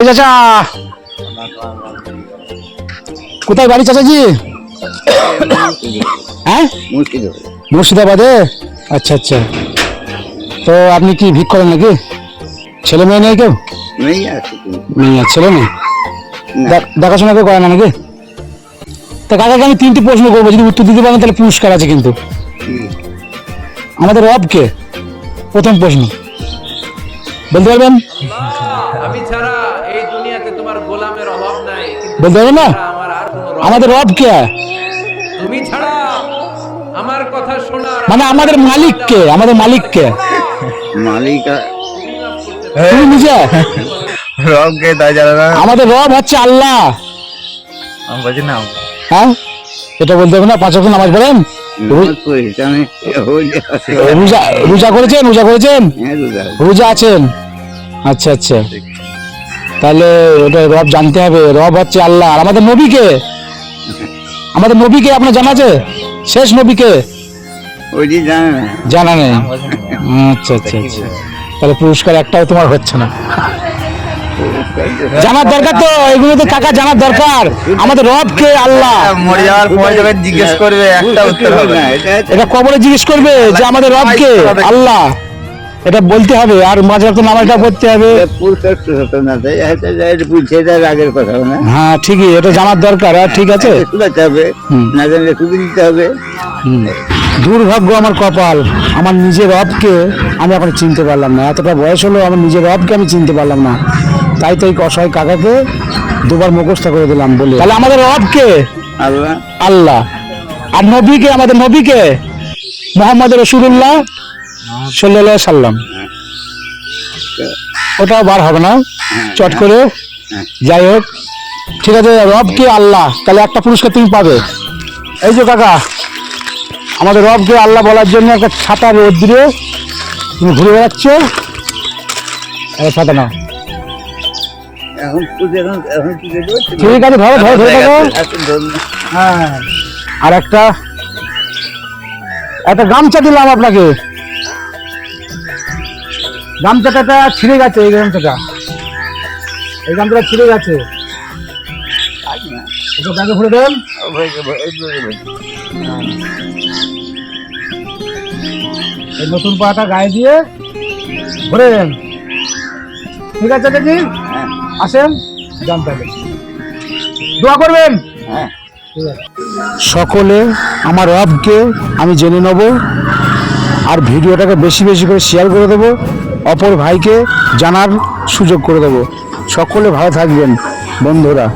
চাচা। কোথায় বাড়ি চাচাজি? হ্যাঁ? মুর্শিদাবাদে? আচ্ছা আচ্ছা। তো আপনি কি ভিক করেন নাকি? ছেলে মেয়ে নেই কেউ? ছেলে মেয়ে। দেখাশোনা কেউ করে না নাকি? তা কাকাকে আমি তিনটি প্রশ্ন করব যদি উত্তর দিতে পারেন তাহলে পুরস্কার আছে কিন্তু। আমাদের রব কে প্রথম প্রশ্ন। বলতে পারবেন? বলতে পারবেন না? রব আমাদের রব কে? তুমি ছাড়া আমার কথা শোনার মানে আমাদের মালিক কে? আমাদের মালিক কে? মালিক তুমি নিজে? রবকে তা জানে না। আমাদের রব হচ্ছে আল্লাহ। আমি বলছি না। হ্যাঁ? এটা বলতে হবে না পাঁচ ওয়াক্ত নামাজ পড়েন। রোজা রোজা রোজা করেছেন? রোজা করেছেন? হ্যাঁ রোজা রোজা আছেন? আচ্ছা আচ্ছা। তাহলে ওটা রব জানতে হবে। রব হচ্ছে আল্লাহ। আর আমাদের নবীকে আমাদের নবীকে আপনার জানা আছে? শেষ নবীকে জানে নেই। আচ্ছা আচ্ছা আচ্ছা। তাহলে পুরস্কার একটাও তোমার হচ্ছে না। জানার দরকার তো এগুলো তো কাকা জানার দরকার। আমাদের রব কে আল্লাহ? মরে যাওয়ার পর যখন জিজ্ঞেস করবে একটা উত্তর হবে না। এটা এটা কবরে জিজ্ঞেস করবে যে আমাদের রব কে? আল্লাহ। এটা বলতে হবে আর মাঝে তো নামাজটা পড়তে হবে। তো আগের কথা না। হ্যাঁ ঠিকই এটা জানার দরকার আর ঠিক আছে। হবে। না জানলে দিতে হবে। দুর্ভাগ্য আমার কপাল আমার নিজের রবকে আমি এখন চিনতে পারলাম না। এতটা বয়স হলো আমার নিজের রবকে আমি চিনতে পারলাম না। তাই তাই অসহায় কাকাকে দুবার মুখস্থ করে দিলাম বলে। তাহলে আমাদের রবকে? আল্লাহ। আল্লাহ। আর নবীকে আমাদের নবীকে? মোহাম্মদ রসুল্লাহ সাল্লাহ সাল্লাম। ওটাও বার হবে না। চট করে। যাই হোক ঠিক আছে রবকে আল্লাহ তাহলে একটা পুরস্কার তুমি পাবে। এই যে কাকা আমাদের রব রবকে আল্লাহ বলার জন্য একটা ছাতা রোদ্রে তুমি ঘুরে বেড়াচ্ছ। ছাতা নাও কি ঠিক আছে ধরো ধরো। হ্যাঁ। আর একটা একটা গামছা দিলাম আপনাকে। গামছাটা ছিঁড়ে গেছে এই গামছাটা। এই গামছাটা ছিঁড়ে গেছে। এটা ব্যাগে ভরে দেন। হয়ে এই করে দেবে। এই নতুন পাটা গায়ে দিয়ে ভরে দেন। ঠিক আছে দেখি? আসেন যান তাহলে দোয়া করবেন। হ্যাঁ। সকলে আমার রবকে আমি জেনে নেব আর ভিডিওটাকে বেশি বেশি করে শেয়ার করে দেবো। অপর ভাইকে জানার সুযোগ করে দেবো। সকলে ভালো থাকবেন বন্ধুরা।